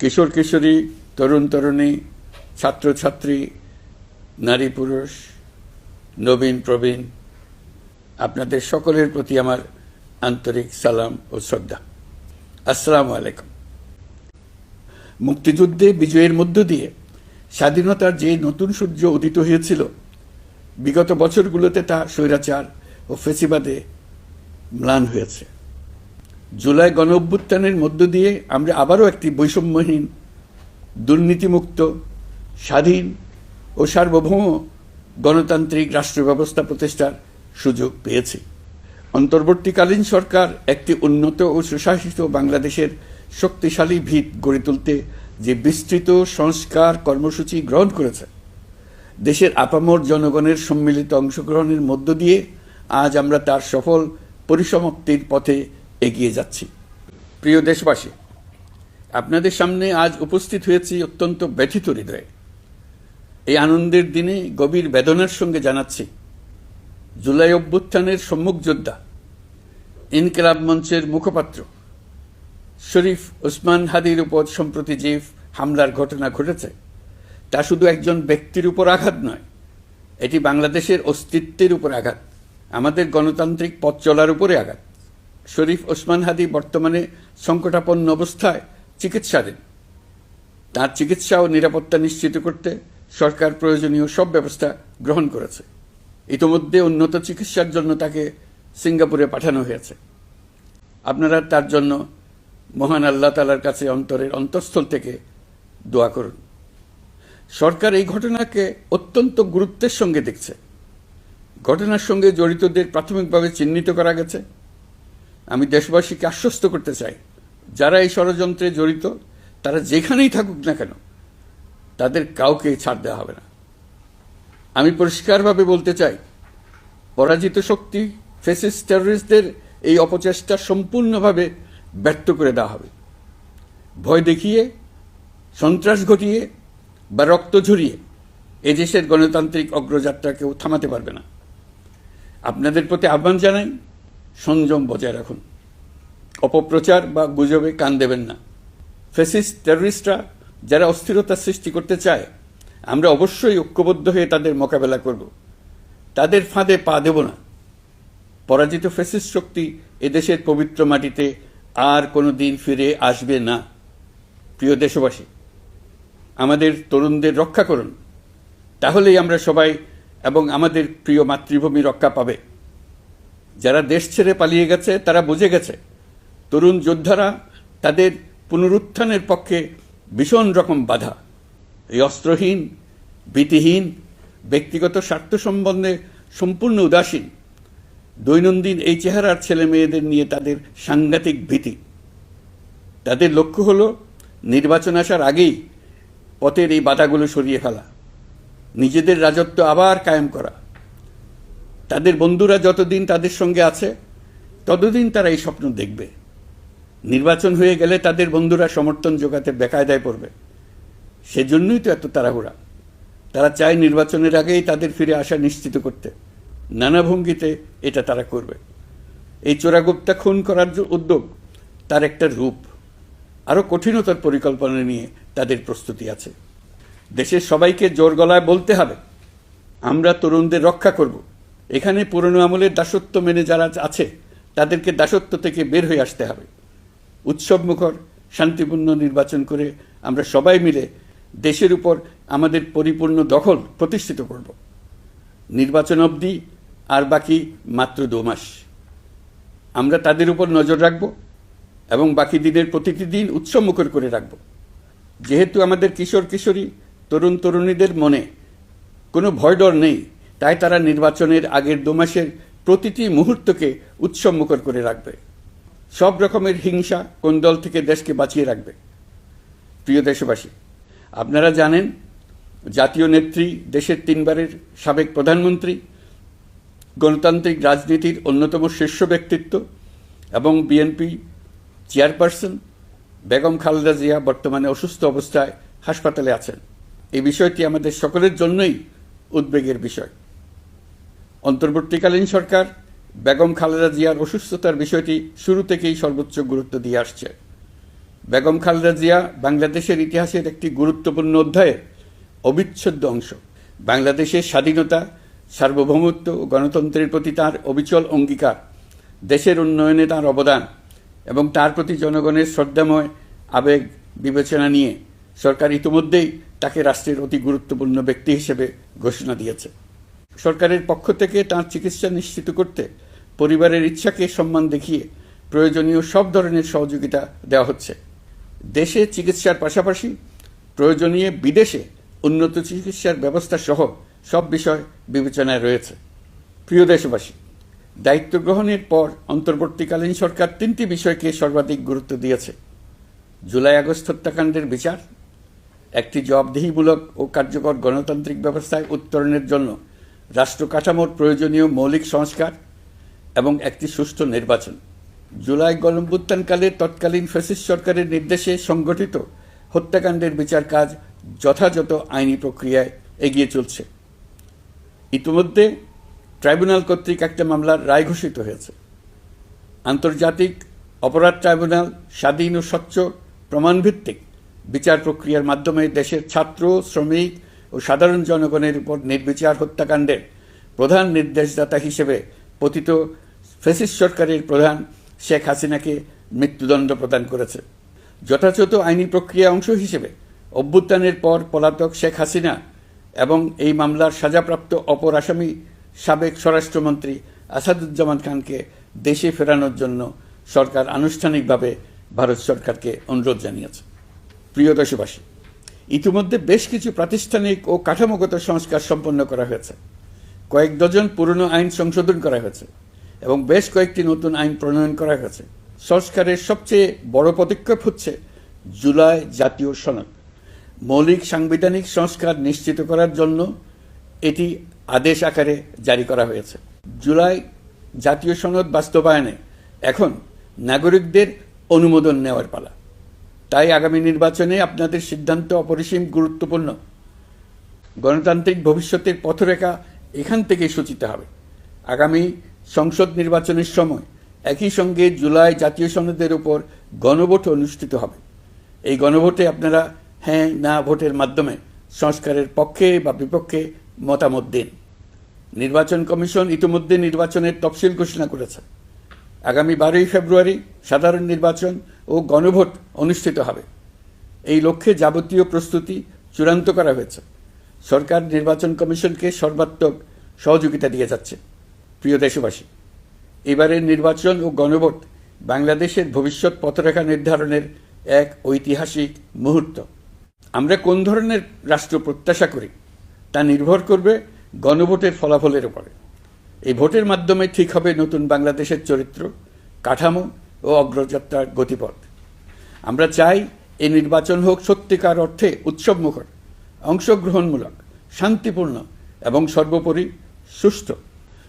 কিশোর কিশোরী, তরুণ তরুণী, ছাত্রছাত্রী, নারী পুরুষ, নবীন প্রবীণ, আপনাদের সকলের প্রতি আমার আন্তরিক সালাম ও শ্রদ্ধা। আসসালামু আলাইকুম। মুক্তিযুদ্ধে বিজয়ের মধ্য দিয়ে স্বাধীনতার যে নতুন সূর্য উদিত হয়েছিল, বিগত বছরগুলোতে তা স্বৈরাচার ও ফেসিবাদে ম্লান হয়েছে। জুলাই গণ অভ্যুত্থানের মধ্য দিয়ে আমরা আবারও একটি বৈষম্যহীন, দুর্নীতিমুক্ত, স্বাধীন ও সার্বভৌম গণতান্ত্রিক রাষ্ট্র ব্যবস্থা প্রতিষ্ঠার সুযোগ পেয়েছি। অন্তর্বর্তীকালীন সরকার একটি উন্নত ও সুশাসিত বাংলাদেশের শক্তিশালী ভিত গড়ে তুলতে যে বিস্তৃত সংস্কার কর্মসূচি গ্রহণ করেছে, দেশের আপামর জনগণের সম্মিলিত অংশগ্রহণের মধ্য দিয়ে আজ আমরা তার সফল পরিসমাপ্তির পথে এগিয়ে যাচ্ছি। প্রিয় দেশবাসী, আপনাদের সামনে আজ উপস্থিত হয়েছি অত্যন্ত ব্যথিত হৃদয়ে। এই আনন্দের দিনে গভীর বেদনার সঙ্গে জানাচ্ছি জুলাই অভ্যুত্থানের সম্মুখ যোদ্ধা, ইনকিলাব মঞ্চের মুখপাত্র শরীফ ওসমান হাদির উপর সম্প্রতি যে হামলার ঘটনা ঘটেছে, তা শুধু একজন ব্যক্তির উপর আঘাত নয়, এটি বাংলাদেশের অস্তিত্বের উপর আঘাত, আমাদের গণতান্ত্রিক পথ চলার উপরে আঘাত। শরীফ ওসমান হাদি বর্তমানে সংকটাপন্ন অবস্থায় চিকিৎসাধীন। তার চিকিৎসা ও নিরাপত্তা নিশ্চিত করতে সরকার প্রয়োজনীয় সব ব্যবস্থা গ্রহণ করেছে। ইতোমধ্যে উন্নত চিকিৎসার জন্য তাকে সিঙ্গাপুরে পাঠানো হয়েছে। আপনারা তার জন্য মহান আল্লাহ তালার কাছে অন্তরের অন্তঃস্থল থেকে দোয়া করুন। সরকার এই ঘটনাকে অত্যন্ত গুরুত্বের সঙ্গে দেখছে। ঘটনার সঙ্গে জড়িতদের প্রাথমিকভাবে চিহ্নিত করা গেছে। আমি দেশবাসীকে আশ্বস্ত করতে চাই, যারা এই ষড়যন্ত্রে জড়িত, তারা যেখানেই থাকুক না কেন, তাদের কাউকে ছাড় দেওয়া হবে না। আমি পরিষ্কারভাবে বলতে চাই, পরাজিত শক্তি ফেসিস টেররিস্টদের এই অপচেষ্টা সম্পূর্ণভাবে ব্যর্থ করে দেওয়া হবে। ভয় দেখিয়ে, সন্ত্রাস ঘটিয়ে বা রক্ত ঝরিয়ে এদেশের গণতান্ত্রিক অগ্রযাত্রা কেউ থামাতে পারবে না। আপনাদের প্রতি আহ্বান জানাই সংযম বজায় রাখুন। অপপ্রচার বা গুজবে কান দেবেন না। ফেসিস্ট, টেররিস্টরা যারা অস্থিরতা সৃষ্টি করতে চায়, আমরা অবশ্যই ঐক্যবদ্ধ হয়ে তাদের মোকাবেলা করব। তাদের ফাঁদে পা দেব না। পরাজিত ফেসিস্ট শক্তি এদেশের পবিত্র মাটিতে আর কোনো দিন ফিরে আসবে না। প্রিয় দেশবাসী, আমাদের তরুণদের রক্ষা করুন। তাহলেই আমরা সবাই এবং আমাদের প্রিয় মাতৃভূমি রক্ষা পাবে। যারা দেশ ছেড়ে পালিয়ে গেছে, তারা বুঝে গেছে। তরুণ যোদ্ধারা তাদের পুনরুত্থানের পক্ষে ভীষণ রকম বাধা। এই অস্ত্রহীন, ভীতিহীন, ব্যক্তিগত স্বার্থ সম্বন্ধে সম্পূর্ণ উদাসীন, দৈনন্দিন এই চেহারার ছেলে মেয়েদের নিয়ে তাদের সাংঘাতিক ভীতি। তাদের লক্ষ্য হল নির্বাচন আসার আগেই পথের এই বাধাগুলো সরিয়ে ফেলা। নিজেদের রাজত্ব আবার কায়েম করা। তাদের বন্ধুরা যতদিন তাদের সঙ্গে আছে, ততদিন তারা এই স্বপ্ন দেখবে। নির্বাচন হয়ে গেলে তাদের বন্ধুরা সমর্থন জোগাতে বেকায়দায় পড়বে। সেজন্যই তো এত তাড়াহুড়া। তারা চায় নির্বাচনের আগেই তাদের ফিরে আসা নিশ্চিত করতে। নানা ভঙ্গিতে এটা তারা করবে। এই চোরাগুপ্তা খুন করার যে উদ্যোগ, তার একটা রূপ। আরও কঠিনতার পরিকল্পনা নিয়ে তাদের প্রস্তুতি আছে। দেশের সবাইকে জোর গলায় বলতে হবে, আমরা তরুণদের রক্ষা করব। এখানে পুরনো আমলের দাসত্ব মেনে যারা আছে, তাদেরকে দাসত্ব থেকে বের হয়ে আসতে হবে। উৎসব মুখর, শান্তিপূর্ণ নির্বাচন করে আমরা সবাই মিলে দেশের উপর আমাদের পরিপূর্ণ দখল প্রতিষ্ঠিত করব। নির্বাচন অবধি আর বাকি মাত্র দু মাস। আমরা তাদের উপর নজর রাখব এবং বাকি দিনের প্রতিটি দিন উৎসবমুখর করে রাখব। যেহেতু আমাদের কিশোর কিশোরী তরুণ তরুণীদের মনে কোনো ভয় ডর নেই তাই তারা নির্বাচনের আগের দু মাসের প্রতিটি মুহূর্তকে উৎসবমুখর করে রাখবে। সব রকমের হিংসা কোন দল থেকে দেশকে বাঁচিয়ে রাখবে। প্রিয় দেশবাসী, আপনারা জানেন, জাতীয় নেত্রী দেশের তিনবারের সাবেক প্রধানমন্ত্রী, গণতান্ত্রিক রাজনীতির অন্যতম শীর্ষ ব্যক্তিত্ব এবং বিএনপি চেয়ারপারসন বেগম খালেদা জিয়া বর্তমানে অসুস্থ অবস্থায় হাসপাতালে আছেন। এই বিষয়টি আমাদের সকলের জন্যই উদ্বেগের বিষয়। অন্তর্বর্তীকালীন সরকার বেগম খালেদা জিয়ার অসুস্থতার বিষয়টি শুরু থেকেই সর্বোচ্চ গুরুত্ব দিয়ে আসছে। বেগম খালেদা জিয়া বাংলাদেশের ইতিহাসের একটি গুরুত্বপূর্ণ অধ্যায়ের অবিচ্ছেদ্য অংশ। বাংলাদেশের স্বাধীনতা, সার্বভৌমত্ব ও গণতন্ত্রের প্রতি তার অবিচল অঙ্গীকার, দেশের উন্নয়নে তার অবদান এবং তার প্রতি জনগণের শ্রদ্ধাময় আবেগ বিবেচনা নিয়ে সরকার ইতিমধ্যেই তাকে রাষ্ট্রের অতি গুরুত্বপূর্ণ ব্যক্তি হিসেবে ঘোষণা দিয়েছে। সরকারের পক্ষ থেকে তাঁর চিকিৎসা নিশ্চিত করতে পরিবারের ইচ্ছাকে সম্মান দেখিয়ে প্রয়োজনীয় সব ধরনের সহযোগিতা দেওয়া হচ্ছে। দেশে চিকিৎসার পাশাপাশি প্রয়োজনীয় বিদেশে উন্নত চিকিৎসার ব্যবস্থা সহ সব বিষয় বিবেচনায় রয়েছে। প্রিয় দেশবাসী, দায়িত্ব গ্রহণের পর অন্তর্বর্তীকালীন সরকার তিনটি বিষয়কে সর্বাধিক গুরুত্ব দিয়েছে। জুলাই আগস্ট হত্যাকাণ্ডের বিচার, একটি জবাবদিহিমূলক ও কার্যকর গণতান্ত্রিক ব্যবস্থায় উত্তরণের জন্য রাষ্ট্র কাঠামোর প্রয়োজনীয় মৌলিক সংস্কার এবং একটি সুষ্ঠু নির্বাচন। জুলাই গণভ্যুত্থানকালে তৎকালীন ফ্যাসিস্ট সরকারের নির্দেশে সংগঠিত হত্যাকাণ্ডের বিচার কাজ যথাযথ আইনি প্রক্রিয়ায় এগিয়ে চলছে। ইতিমধ্যে ট্রাইব্যুনাল কর্তৃক একটা মামলার রায় ঘোষিত হয়েছে। আন্তর্জাতিক অপরাধ ট্রাইব্যুনাল স্বাধীন ও স্বচ্ছ প্রমাণভিত্তিক বিচার প্রক্রিয়ার মাধ্যমে দেশের ছাত্র, শ্রমিক ও সাধারণ জনগণের উপর নির্বিচার হত্যাকাণ্ডের প্রধান নির্দেশদাতা হিসেবে পতিত ফেসিস সরকারের প্রধান শেখ হাসিনাকে মৃত্যুদণ্ড প্রদান করেছে। যথাযথ আইনি প্রক্রিয়া অংশ হিসেবে অভ্যুত্থানের পর পলাতক শেখ হাসিনা এবং এই মামলার সাজাপ্রাপ্ত অপর আসামি সাবেক স্বরাষ্ট্রমন্ত্রী আসাদুজ্জামান খানকে দেশে ফেরানোর জন্য সরকার আনুষ্ঠানিকভাবে ভারত সরকারকে অনুরোধ জানিয়েছে। প্রিয় দেশবাসী ইতিমধ্যে বেশ কিছু প্রাতিষ্ঠানিক ও কাঠামোগত সংস্কার সম্পন্ন করা হয়েছে। কয়েক ডজন পুরনো আইন সংশোধন করা হয়েছে এবং বেশ কয়েকটি নতুন আইন প্রণয়ন করা হয়েছে। সংস্কারের সবচেয়ে বড় পদক্ষেপ হচ্ছে জুলাই জাতীয় সনদ। মৌলিক সাংবিধানিক সংস্কার নিশ্চিত করার জন্য এটি আদেশ আকারে জারি করা হয়েছে। জুলাই জাতীয় সনদ বাস্তবায়নে এখন নাগরিকদের অনুমোদন নেওয়ার পালা। তাই আগামী নির্বাচনে আপনাদের সিদ্ধান্ত অপরিসীম গুরুত্বপূর্ণ। গণতান্ত্রিক ভবিষ্যতের পথরেখা এখান থেকে সূচিত হবে। আগামী সংসদ নির্বাচনের সময় একই সঙ্গে জুলাই জাতীয় সনদের উপর গণভোট অনুষ্ঠিত হবে। এই গণভোটে আপনারা হ্যাঁ না ভোটের মাধ্যমে সংস্কারের পক্ষে বা বিপক্ষে মতামত দিন। নির্বাচন কমিশন ইতিমধ্যে নির্বাচনের তফসিল ঘোষণা করেছে। আগামী বারোই ফেব্রুয়ারি সাধারণ নির্বাচন ও গণভোট অনুষ্ঠিত হবে। এই লক্ষ্যে যাবতীয় প্রস্তুতি চূড়ান্ত করা হয়েছে। সরকার নির্বাচন কমিশনকে সর্বাত্মক সহযোগিতা দিয়ে যাচ্ছে। প্রিয় দেশবাসী এবারের নির্বাচন ও গণভোট বাংলাদেশের ভবিষ্যৎ পথরেখা নির্ধারণের এক ঐতিহাসিক মুহূর্ত। আমরা কোন ধরনের রাষ্ট্র প্রত্যাশা করি তা নির্ভর করবে গণভোটের ফলাফলের উপরে। এই ভোটের মাধ্যমে ঠিক হবে নতুন বাংলাদেশের চরিত্র, কাঠামো ও অগ্রযাত্রার গতিপথ। আমরা চাই এই নির্বাচন হোক সত্যিকার অর্থে উৎসবমুখর, অংশগ্রহণমূলক, শান্তিপূর্ণ এবং সর্বোপরি সুষ্ঠু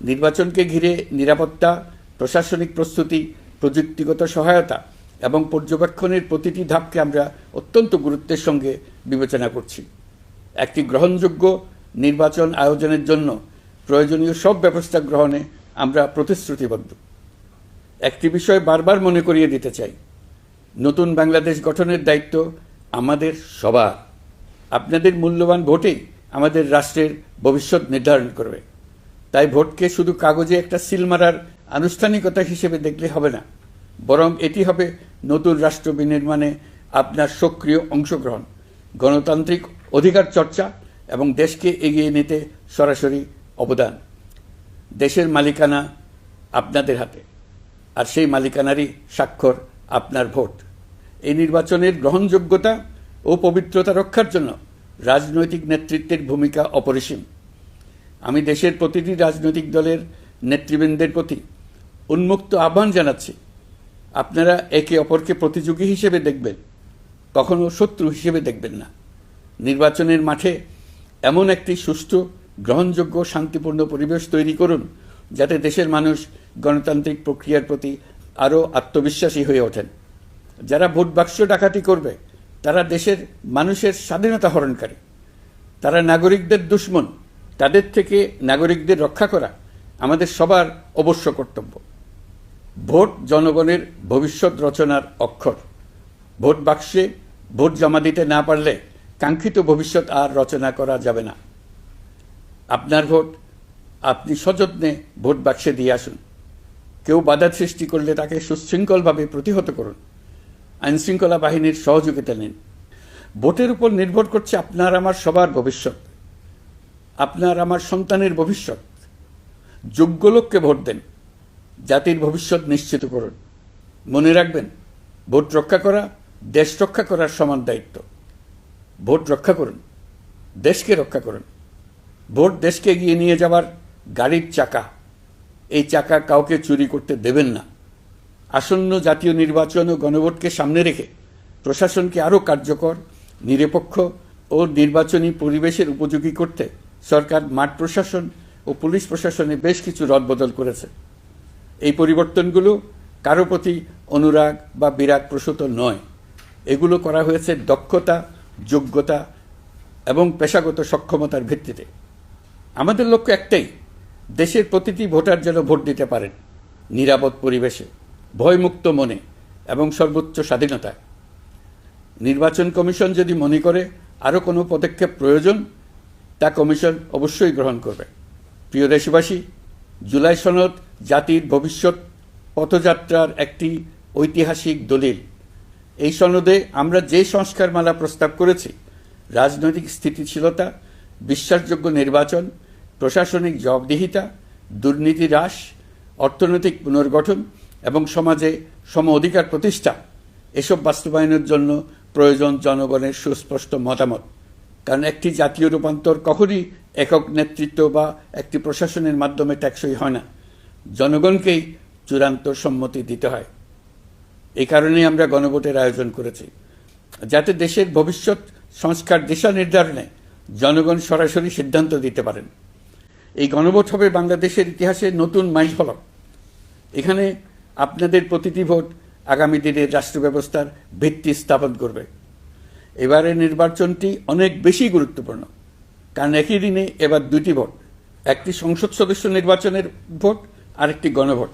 নির্বাচনকে ঘিরে নিরাপত্তা, প্রশাসনিক প্রস্তুতি, প্রযুক্তিগত সহায়তা এবং পর্যবেক্ষণের প্রতিটি ধাপকে আমরা অত্যন্ত গুরুত্বের সঙ্গে বিবেচনা করছি। একটি গ্রহণযোগ্য নির্বাচন আয়োজনের জন্য প্রয়োজনীয় সব ব্যবস্থা গ্রহণে আমরা প্রতিশ্রুতিবদ্ধ। একটি বিষয় বারবার মনে করিয়ে দিতে চাই। নতুন বাংলাদেশ গঠনের দায়িত্ব আমাদের সবার। আপনাদের মূল্যবান ভোটেই আমাদের রাষ্ট্রের ভবিষ্যৎ নির্ধারণ করবে। তাই ভোটকে শুধু কাগজে একটা সিল মারার আনুষ্ঠানিকতা হিসেবে দেখলে হবে না, বরং এটি হবে নতুন রাষ্ট্র বিনির্মাণে আপনার সক্রিয় অংশগ্রহণ, গণতান্ত্রিক অধিকার চর্চা এবং দেশকে এগিয়ে নিতে সরাসরি অবদান। দেশের মালিকানা আপনাদের হাতে। আর সেই মালিকানারই স্বাক্ষর আপনার ভোট। এই নির্বাচনের গ্রহণযোগ্যতা ও পবিত্রতা রক্ষার জন্য রাজনৈতিক নেতৃত্বের ভূমিকা অপরিসীম। আমি দেশের প্রতিটি রাজনৈতিক দলের নেতৃবৃন্দের প্রতি উন্মুক্ত আহ্বান জানাচ্ছি। আপনারা একে অপরকে প্রতিযোগী হিসেবে দেখবেন, কখনো শত্রু হিসেবে দেখবেন না। নির্বাচনের মাঠে এমন একটি সুষ্ঠু গ্রহণযোগ্য, শান্তিপূর্ণ পরিবেশ তৈরি করুন, যাতে দেশের মানুষ গণতান্ত্রিক প্রক্রিয়ার প্রতি আরও আত্মবিশ্বাসী হয়ে ওঠেন। যারা ভোট বাক্স ডাকাতি করবে, তারা দেশের মানুষের স্বাধীনতা হরণকারী। তারা নাগরিকদের দুশ্মন, তাদের থেকে নাগরিকদের রক্ষা করা আমাদের সবার অবশ্য কর্তব্য। ভোট জনগণের ভবিষ্যৎ রচনার অক্ষর। ভোট বাক্সে ভোট জমা দিতে না পারলে কাঙ্ক্ষিত ভবিষ্যৎ আর রচনা করা যাবে না। আপনার ভোট, আপনি সযত্নে ভোট বাক্সে দিয়ে আসুন। কেউ বাধা সৃষ্টি করলে তাকে সুশৃঙ্খলভাবে প্রতিহত করুন। আইনশৃঙ্খলা বাহিনীর সহযোগিতা নিন। ভোটের উপর নির্ভর করছে আপনার আমার সবার ভবিষ্যৎ, আপনার আমার সন্তানের ভবিষ্যৎ। যোগ্য লোককে ভোট দেন, জাতির ভবিষ্যৎ নিশ্চিত করুন। মনে রাখবেন, ভোট রক্ষা করা দেশ রক্ষা করার সমান দায়িত্ব। ভোট রক্ষা করুন, দেশকে রক্ষা করুন। ভোট দেশকে এগিয়ে নিয়ে যাওয়ার গাড়ির চাকা। এই চাকা কাউকে চুরি করতে দেবেন না। আসন্ন জাতীয় নির্বাচন ও গণভোটকে সামনে রেখে প্রশাসনকে আরও কার্যকর, নিরপেক্ষ ও নির্বাচনী পরিবেশের উপযোগী করতে সরকার, মাঠ প্রশাসন ও পুলিশ প্রশাসনে বেশ কিছু রদবদল করেছে। এই পরিবর্তনগুলো কারও প্রতি অনুরাগ বা বিরাগ প্রসূত নয়। এগুলো করা হয়েছে দক্ষতা, যোগ্যতা এবং পেশাগত সক্ষমতার ভিত্তিতে। আমাদের লক্ষ্য একটাই, দেশের প্রতিটি ভোটার যেন ভোট দিতে পারেন, নিরাপদ পরিবেশে, ভয়মুক্ত মনে এবং সর্বোচ্চ স্বাধীনতায়। নির্বাচন কমিশন যদি মনে করে আরও কোনো পদক্ষেপ প্রয়োজন, তা কমিশন অবশ্যই গ্রহণ করবে। প্রিয় দেশবাসী, জুলাই সনদ জাতির ভবিষ্যৎ পথযাত্রার একটি ঐতিহাসিক দলিল। এই সনদে আমরা যে সংস্কারমালা প্রস্তাব করেছি, রাজনৈতিক স্থিতিশীলতা বিশ্বাসযোগ্য নির্বাচন, প্রশাসনিক জবাবদিহিতা, দুর্নীতি হ্রাস, অর্থনৈতিক পুনর্গঠন এবং সমাজে সম অধিকার প্রতিষ্ঠা, এসব বাস্তবায়নের জন্য প্রয়োজন জনগণের সুস্পষ্ট মতামত। কারণ একটি জাতীয় রূপান্তর কখনই একক নেতৃত্ব বা একটি প্রশাসনের মাধ্যমে ট্যাক্সই হয় না। জনগণকেই চূড়ান্ত সম্মতি দিতে হয়। এই কারণেই আমরা গণভোটের আয়োজন করেছি। যাতে দেশের ভবিষ্যৎ সংস্কার দিশা নির্ধারণে জনগণ সরাসরি সিদ্ধান্ত দিতে পারেন। এই গণভোট হবে বাংলাদেশের ইতিহাসে নতুন মাইলফলক। এখানে আপনাদের প্রতিটি ভোট আগামী দিনের রাষ্ট্র ব্যবস্থার ভিত্তি স্থাপন করবে। এবারের নির্বাচনটি অনেক বেশি গুরুত্বপূর্ণ, কারণ একই দিনে এবার দুটি ভোট, একটি সংসদ সদস্য নির্বাচনের ভোট, আরেকটি গণভোট,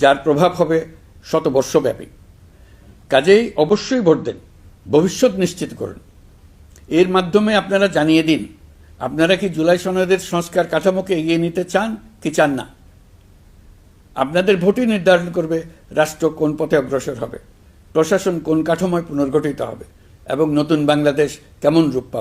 যার প্রভাব হবে শতবর্ষব্যাপী। কাজেই অবশ্যই ভোট দেন, ভবিষ্যৎ নিশ্চিত করুন। এর মাধ্যমে আপনারা জানিয়ে দিন, আপনারা কি জুলাই সনদের সংস্কার কাঠামোকে এগিয়ে নিতে চান কি চান না? আপনাদের ভোটই নির্ধারণ করবে রাষ্ট্র কোন পথে অগ্রসর হবে, প্রশাসন কোন কাঠামোয় পুনর্গঠিত হবে, এবং নতুন বাংলাদেশ কেমন রূপ পাবে।